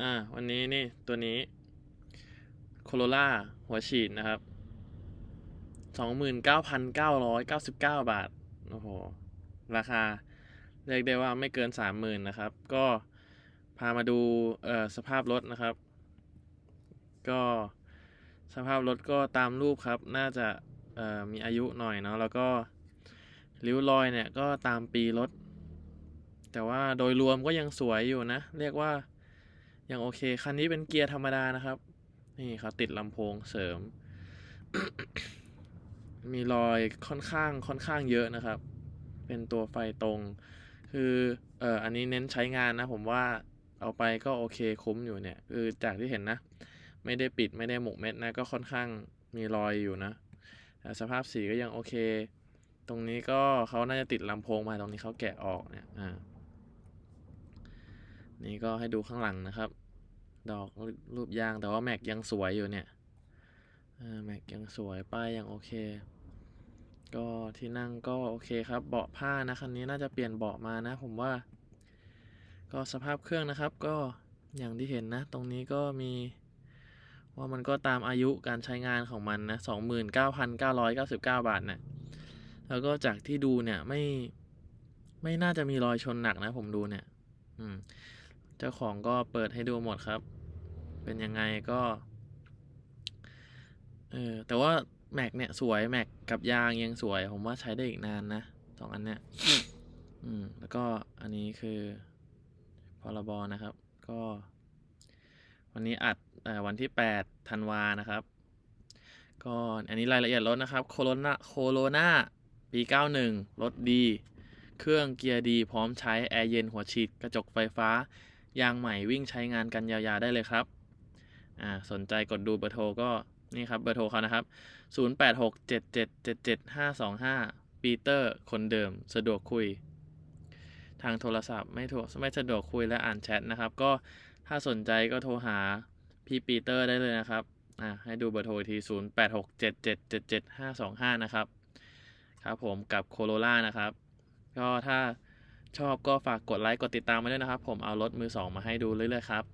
อ่าวันนี้นี่ตัวนี้โคโรล่าหัวฉีดนะครับสองหมื่นเก้าพันเก้าร้อยเก้าสิบเก้าบาท โอ้โห ราคา เรียกได้ว่าไม่เกินสามหมื่นนะครับ ก็พามาดูเอ่อสภาพรถนะครับ ก็สภาพรถก็ตามรูปครับ น่าจะเอ่อมีอายุหน่อยเนาะแล้วก็ริ้วรอยเนี่ยก็ตามปีรถ แต่ว่าโดยรวมก็ยังสวยอยู่นะ เรียกว่ายังโอเค คันนี้เป็นเกียร์ธรรมดานะครับ นี่เขาติดลำโพงเสริม มีรอยค่อนข้างค่อนข้างเยอะนะครับ เป็นตัวไฟตรง คือเอ่ออันนี้เน้นใช้งานนะ ผมว่าเอาไปก็โอเคคุ้มอยู่เนี่ยคือจากที่เห็นนะ ไม่ได้ปิดไม่ได้หมกเม็ดนะ ก็ค่อนข้างมีรอยอยู่นะแต่สภาพสีก็ยังโอเค ตรงนี้ก็เขาน่าจะติดลำโพงมาตรงนี้เขาแกะออกเนี่ยอ่า นี่ก็ให้ดูข้างหลังนะครับ ดอกรูปยางแต่ว่าแม็กยังสวยอยู่เนี่ยแม็กยังสวยป้ายยังโอเค ก็ที่นั่งก็โอเคครับ เบาะผ้านะคันนี้น่าจะเปลี่ยนเบาะมานะ ผมว่า ก็สภาพเครื่องนะครับ ก็อย่างที่เห็นนะ ตรงนี้ก็มีว่ามันก็ตามอายุการใช้งานของมันนะสองหมื่นเก้าพันเก้าร้อยเก้าสิบเก้าบาทนะแล้วก็จากที่ดูเนี่ยไม่ไม่น่าจะมีรอยชนหนักนะผมดูเนี่ย อืม เจ้าของก็เปิดให้ดูหมดครับ เป็นยังไงก็เออแต่ว่าแม็กเนี่ยสวยแม็กกับยางยังสวย ผมว่าใช้ได้อีกนานนะสองอันเนี้ยอืมแล้วก็อันนี้คือพรบนะครับ ก็ วันนี้อัดเอ่อวันที่8ธันวานะครับ ก็อันนี้รายละเอียดรถนะครับโคโรนาโคโรนาปี 91 รถดี เครื่องเกียร์ดี พร้อมใช้ แอร์เย็นหัวฉีด กระจกไฟฟ้า ยางใหม่วิ่งใช้งานกันยาวๆได้เลยครับอ่าสนใจกดดูเบอร์โทรก็นี่ครับเบอร์โทรเขานะครับ 0867777525 ปีเตอร์คนเดิม สะดวกคุย ทางโทรศัพท์ไม่ถูกไม่สะดวกคุยและอ่านแชทนะครับ ก็ถ้าสนใจก็โทรหาพี่ปีเตอร์ได้เลยนะครับอ่าให้ดูเบอร์โทรที 0867777525 นะครับ ครับผมกับโคโรล่านะครับ ก็ถ้า ชอบก็ฝากกดไลค์กดติดตามมาด้วยนะครับ ผมเอารถมือสองมาให้ดูเรื่อยๆครับ